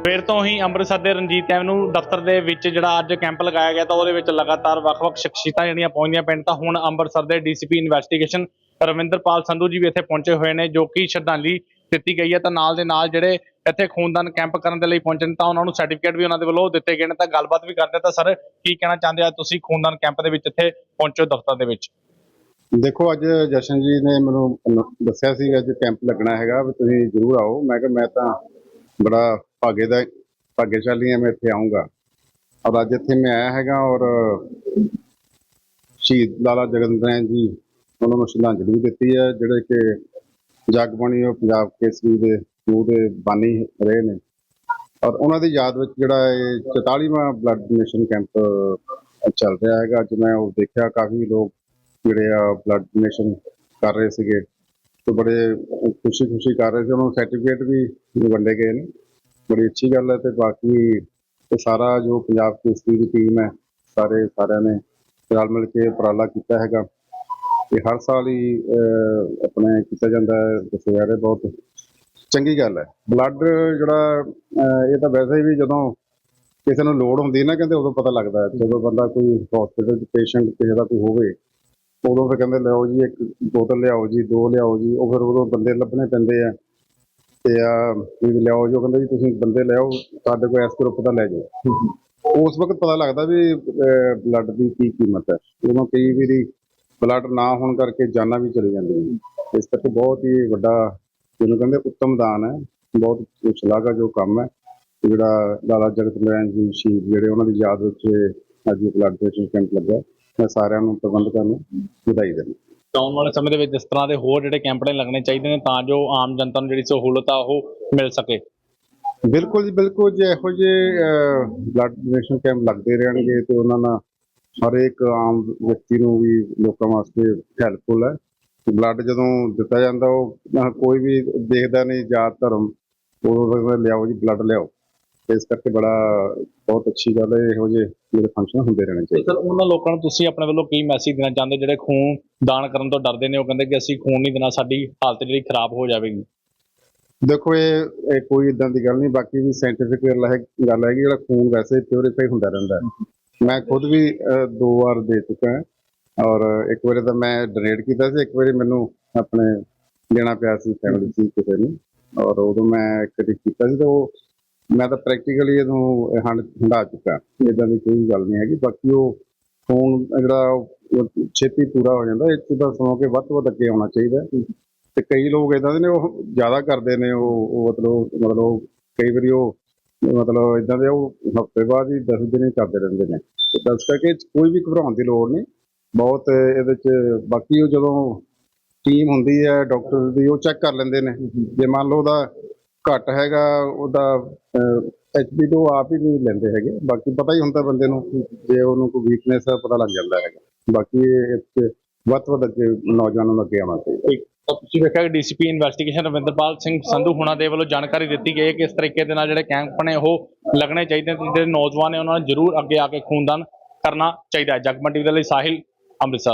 ਸਵੇਰ ਤੋਂ ਹੀ ਅੰਮ੍ਰਿਤਸਰ ਦੇ ਰਣਜੀਤ ਐਵਨਿਊ ਦਫ਼ਤਰ ਦੇ ਵਿੱਚ ਜਿਹੜਾ ਅੱਜ ਕੈਂਪ ਲਗਾਇਆ ਗਿਆ ਤਾਂ ਉਹਦੇ ਵਿੱਚ ਲਗਾਤਾਰ ਵੱਖ-ਵੱਖ ਸ਼ਖਸੀਅਤਾਂ ਜਿਹੜੀਆਂ ਪਹੁੰਚਦੀਆਂ ਪੈਣ ਤਾਂ ਹੁਣ ਅੰਮ੍ਰਿਤਸਰ ਦੇ ਡੀਸੀਪੀ ਇਨਵੈਸਟੀਗੇਸ਼ਨ ਰਵਿੰਦਰਪਾਲ ਸੰਧੂ ਜੀ ਵੀ ਇੱਥੇ ਪਹੁੰਚੇ ਹੋਏ ਨੇ, ਜੋ ਕਿ ਸ਼ਰਧਾਂਜਲੀ ਦਿੱਤੀ ਗਈ ਹੈ ਤਾਂ ਨਾਲ ਦੇ ਨਾਲ ਜਿਹੜੇ ਇੱਥੇ ਖੂਨਦਾਨ ਕੈਂਪ ਕਰਨ ਦੇ ਲਈ ਪਹੁੰਚੇ ਨੇ ਤਾਂ ਉਹਨਾਂ ਨੂੰ ਸਰਟੀਫਿਕੇਟ ਵੀ ਉਹਨਾਂ ਦੇ ਵੱਲੋਂ ਦਿੱਤੇ ਗਏ ਨੇ ਤਾਂ ਗੱਲਬਾਤ ਵੀ ਕਰਦੇ ਤਾਂ ਸਰ, ਕੀ ਕਹਿਣਾ ਚਾਹੁੰਦੇ ਆ ਤੁਸੀਂ ਖੂਨਦਾਨ ਕੈਂਪ ਦੇ ਵਿੱਚ ਇੱਥੇ ਪਹੁੰਚੋ ਦਫ਼ਤਰ ਦੇ ਵਿੱਚ? ਦੇਖੋ, ਅੱਜ ਜਸ਼ਨ ਜੀ ਨੇ ਮੈਨੂੰ ਦੱਸਿਆ ਸੀ ਅੱਜ ਕੈਂਪ ਲੱਗਣਾ ਹੈਗਾ, ਵੀ ਤੁਸੀਂ ਜ਼ਰੂਰ ਆਓ। ਮੈਂ ਕਿਹਾ, ਮੈਂ ਤਾਂ ਬੜਾ ਭਾਗੇ ਦਾ ਭਾਗੇਸ਼ਾਲੀ ਹਾਂ ਮੈਂ ਇੱਥੇ ਆਉਂਗਾ ਔਰ ਅੱਜ ਇੱਥੇ ਮੈਂ ਆਇਆ ਹੈਗਾ ਔਰ ਸ਼ਹੀਦ ਲਾਲਾ ਜਗਨ ਜਗਤ ਜੀ ਉਹਨਾਂ ਨੂੰ ਸ਼ਰਧਾਂਜਲੀ ਵੀ ਦਿੱਤੀ ਹੈ, ਜਿਹੜੇ ਕਿ ਜਗਬਾਣੀ ਉਹ ਪੰਜਾਬ ਕੇਸਰੀ ਦੇ ਖੂਹ ਦੇ ਬਾਨੀ ਰਹੇ ਨੇ। ਔਰ ਉਹਨਾਂ ਦੀ ਯਾਦ ਵਿੱਚ ਜਿਹੜਾ ਇਹ 44ਵਾਂ ਬਲੱਡ ਡੋਨੇਸ਼ਨ ਕੈਂਪ ਚੱਲ ਰਿਹਾ ਹੈਗਾ। ਅੱਜ ਮੈਂ ਉਹ ਦੇਖਿਆ, ਕਾਫੀ ਲੋਕ ਜਿਹੜੇ ਆ ਬਲੱਡ ਡੋਨੇਸ਼ਨ ਕਰ ਰਹੇ ਸੀਗੇ। ਤੇ ਬੜੇ ਖੁਸ਼ੀ ਖੁਸ਼ੀ ਕਰ ਰਹੇ ਸੀ। ਉਹਨਾਂ ਨੂੰ ਸਰਟੀਫਿਕੇਟ ਵੀ ਵੰਡੇ ਗਏ ਨੇ। ਬੜੀ ਅੱਛੀ ਗੱਲ ਹੈ ਤੇ ਬਾਕੀ ਇਹ ਸਾਰਾ ਜੋ ਪੰਜਾਬ ਕੇਸਰੀ ਦੀ ਟੀਮ ਹੈ, ਸਾਰੇ ਸਾਰਿਆਂ ਨੇ ਰਲ ਮਿਲ ਕੇ ਉਪਰਾਲਾ ਕੀਤਾ ਹੈਗਾ। ਇਹ ਹਰ ਸਾਲ ਹੀ ਆਪਣੇ ਕੀਤਾ ਜਾਂਦਾ ਹੈ, ਦੱਸਿਆ ਜਾ ਰਿਹਾ ਬਹੁਤ। ਚੰਗੀ ਗੱਲ ਹੈ। ਬਲੱਡ ਜਿਹੜਾ ਇਹ ਤਾਂ ਵੈਸੇ ਵੀ ਜਦੋਂ ਕਿਸੇ ਨੂੰ ਲੋੜ ਹੁੰਦੀ ਨਾ, ਕਹਿੰਦੇ ਉਦੋਂ ਪਤਾ ਲੱਗਦਾ ਜਦੋਂ ਬੰਦਾ ਕੋਈ ਹਸਪੀਟਲ 'ਚ ਪੇਸ਼ੈਂਟ ਕਿਸੇ ਦਾ ਕੋਈ ਹੋਵੇ, ਉਦੋਂ ਫਿਰ ਕਹਿੰਦੇ ਲਿਆਓ ਜੀ, ਇੱਕ ਬੋਤਲ ਲਿਆਓ ਜੀ, ਦੋ ਲਿਆਓ ਜੀ। ਉਹ ਫਿਰ ਉਦੋਂ ਬੰਦੇ ਲੱਭਣੇ ਪੈਂਦੇ ਆ। ਤੇ, ਆ, ਵੀ ਲਿਆਓ ਜੋ ਕਹਿੰਦੇ ਜੀ, ਤੁਸੀਂ ਬੰਦੇ ਲਿਆਓ, ਸਾਡੇ ਕੋਲ ਇਸ ਗਰੁੱਪ ਦਾ ਲੈ ਜਾਓ। ਉਸ ਵਕਤ ਪਤਾ ਲੱਗਦਾ ਵੀ ਬਲੱਡ ਦੀ ਕੀ ਕੀਮਤ ਹੈ। ਉਦੋਂ ਕਈ ਵਾਰੀ ਬਲੱਡ ਨਾ ਹੋਣ ਕਰਕੇ ਜਾਨਾਂ ਵੀ ਚਲੀ ਜਾਂਦੀਆਂ। ਨੇ। ਇਸ ਕਰਕੇ ਬਹੁਤ ਹੀ ਵੱਡਾ, ਜਿਹਨੂੰ ਕਹਿੰਦੇ ਉੱਤਮ ਦਾਨ ਹੈ। ਬਹੁਤ ਸ਼ਲਾਘਾ ਜੋ ਕੰਮ ਹੈ। ਜਿਹੜਾ ਲਾਲਾ ਜਗਤ ਨਾਰਾਇਣ ਜੀ ਸ਼ਹੀਦ ਜਿਹੜੇ ਉਹਨਾਂ ਦੀ ਯਾਦ ਵਿੱਚ ਅੱਜ ਬਲੱਡ ਡੋਨੇਸ਼ਨ ਕੈਂਪ ਲੱਗਾ ਮੈਂ ਸਾਰਿਆਂ ਨੂੰ ਪ੍ਰਬੰਧਕਾਂ ਨੂੰ ਵਧਾਈ ਦਿੰਦਾ। ਆਉਣ ਵਾਲੇ ਸਮੇਂ ਦੇ ਵਿੱਚ ਇਸ ਤਰ੍ਹਾਂ ਦੇ ਹੋਰ ਜਿਹੜੇ ਕੈਂਪ ਨੇ ਲੱਗਣੇ ਚਾਹੀਦੇ ਨੇ ਤਾਂ ਜੋ ਆਮ ਜਨਤਾ ਨੂੰ ਜਿਹੜੀ ਸਹੂਲਤ ਆ ਉਹ ਮਿਲ ਸਕੇ। ਬਿਲਕੁਲ ਜੀ, ਬਿਲਕੁਲ ਜੇ, ਇਹੋ ਜਿਹੇ ਬਲੱਡ ਡੋਨੇਸ਼ਨ ਕੈਂਪ ਲੱਗਦੇ ਰਹਿਣਗੇ ਤੇ ਉਹਨਾਂ ਨਾਲ ਹਰੇਕ ਆਮ ਵਿਅਕਤੀ ਨੂੰ ਵੀ ਲੋਕਾਂ ਵਾਸਤੇ ਹੈਲਪਫੁਲ ਹੈ। ਬਲੱਡ ਜਦੋਂ ਦਿੱਤਾ ਜਾਂਦਾ ਉਹ ਕੋਈ ਵੀ ਦੇਖਦਾ ਨਹੀਂ, ਜਾਤ ਧਰਮ, ਉਹ ਲਿਆਓ ਜੀ ਬਲੱਡ ਲਿਆਓ। ਇਸ ਕਰਕੇ ਬੜਾ ਬਹੁਤ ਅੱਛੀ ਗੱਲ ਹੈ ਇਹੋ ਜਿਹੇ ਜਿਹੜੇ ਫੰਕਸ਼ਨ ਹੁੰਦੇ ਰਹਿਣੇ ਚਾਹੀਦੇ। ਸਰ ਉਹਨਾਂ ਲੋਕਾਂ ਨੂੰ ਤੁਸੀਂ ਆਪਣੇ ਵੱਲੋਂ ਕੀ ਮੈਸੇਜ ਦੇਣਾ ਚਾਹੁੰਦੇ? ਜਿਹੜੇ ਖੂਨ ਦਾਨ ਕਰਨ ਤੋਂ ਡਰਦੇ ਨੇ ਉਹ ਕਹਿੰਦੇ ਕਿ ਅਸੀਂ ਖੂਨ ਨਹੀਂ ਦੇਣਾ ਸਾਡੀ ਹਾਲਤ ਜਿਹੜੀ ਖਰਾਬ ਹੋ ਜਾਵੇਗੀ। ਦੇਖੋ ਇਹ ਇਹ ਕੋਈ ਇਦਾਂ ਦੀ ਗੱਲ ਨਹੀਂ ਬਾਕੀ ਵੀ ਸਾਇੰਟੀਫਿਕ ਗੱਲ ਹੈ ਗੱਲ ਹੈਗੀ ਜਿਹੜਾ ਖੂਨ ਵੈਸੇ ਪਿਓਰੀਫਾਈ ਹੁੰਦਾ ਰਹਿੰਦਾ ਮੈਂ ਖੁਦ ਵੀ ਦੋ ਵਾਰ ਦੇ ਚੁੱਕਾ ਔਰ ਇੱਕ ਵਾਰੀ ਤਾਂ ਮੈਂ ਡੋਨੇਟ ਕੀਤਾ ਸੀ ਇੱਕ ਵਾਰੀ ਮੈਨੂੰ ਆਪਣੇ ਦੇਣਾ ਪਿਆ ਸੀ ਫੈਮਿਲੀ ਸੀ ਕਿਸੇ ਨੂੰ। ਔਰ ਉਦੋਂ ਮੈਂ ਇੱਕ ਵਾਰੀ ਕੀਤਾ ਸੀ ਤਾਂ ਉਹ ਮੈਂ ਤਾਂ ਪ੍ਰੈਕਟੀਕਲੀ ਇਹਨੂੰ ਹੰਡ ਹੰਡਾ ਚੁੱਕਾ ਇਦਾਂ ਦੀ ਕੋਈ ਗੱਲ ਨਹੀਂ ਹੈਗੀ। ਬਾਕੀ ਉਹ ਫੋਨ ਜਿਹੜਾ ਛੇਤੀ ਪੂਰਾ ਹੋ ਜਾਂਦਾ। ਇਹ 'ਚ ਤਾਂ ਸਮੋ ਕੇ ਵੱਧ ਤੋਂ ਵੱਧ ਅੱਗੇ ਆਉਣਾ ਚਾਹੀਦਾ ਹੈ। ਤੇ ਕਈ ਲੋਕ ਇਦਾਂ ਦੇ ਨੇ, ਉਹ ਜ਼ਿਆਦਾ ਕਰਦੇ ਨੇ, ਉਹ ਮਤਲਬ ਮਤਲਬ ਕਈ ਵਾਰੀ ਉਹ, ਮਤਲਬ ਇਦਾਂ ਦੇ ਉਹ ਹਫ਼ਤੇ ਬਾਅਦ ਹੀ ਦਸ ਦਿਨ ਹੀ ਕਰਦੇ ਰਹਿੰਦੇ ਨੇ। ਦੱਸ ਕਰਕੇ ਕੋਈ ਵੀ ਘਬਰਾਉਣ ਦੀ ਲੋੜ ਨਹੀਂ। ਬਹੁਤ ਇਹਦੇ ਚ ਬਾਕੀ ਉਹ ਜਦੋਂ ਟੀਮ ਹੁੰਦੀ ਹੈ ਡਾਕਟਰ ਦੀ, ਉਹ ਚੈੱਕ ਕਰ ਲੈਂਦੇ ਨੇ। ਜੇ ਮੰਨ ਲਓ ਉਹਦਾ ਘੱਟ ਹੈਗਾ, ਉਹਦਾ ਐਚਪੀ ਤੋਂ ਆਪ ਹੀ ਨਹੀਂ ਲੈਂਦੇ ਹੈਗੇ। ਬਾਕੀ ਪਤਾ ਹੀ ਹੁੰਦਾ ਬੰਦੇ ਨੂੰ ਜੇ ਉਹਨੂੰ ਕੋਈ ਵੀਕਨੈਸ ਹੈ, ਪਤਾ ਲੱਗ ਜਾਂਦਾ ਹੈਗਾ। ਬਾਕੀ ਇਹ ਵੱਧ ਤੋਂ ਵੱਧ ਅੱਗੇ ਨੌਜਵਾਨਾਂ ਨੂੰ ਅੱਗੇ ਆਉਣਾ ਚਾਹੀਦਾ। ਤੁਸੀਂ ਵੇਖਿਆ ਕਿ ਡੀਸੀਪੀ ਇਨਵੈਸਟੀਗੇਸ਼ਨ ਰਵਿੰਦਰਪਾਲ ਸਿੰਘ ਸੰਧੂ ਹੁਣਾਂ ਦੇ ਵੱਲੋਂ ਜਾਣਕਾਰੀ ਦਿੱਤੀ ਗਈ ਹੈ ਕਿ ਇਸ ਤਰੀਕੇ ਦੇ ਨਾਲ ਜਿਹੜੇ ਕੈਂਪ ਨੇ, ਉਹ ਲੱਗਣੇ ਚਾਹੀਦੇ ਨੇ ਤੇ ਜਿਹੜੇ ਨੌਜਵਾਨ ਨੇ ਉਹਨਾਂ ਨੂੰ ਜ਼ਰੂਰ ਅੱਗੇ ਆ ਕੇ ਖੂਨਦਾਨ ਕਰਨਾ ਚਾਹੀਦਾ ਹੈ। ਜਗਮਨ ਟੀਵੀ ਦੇ ਲਈ ਸਾਹਿਲ ਅੰਮ੍ਰਿਤਸਰ।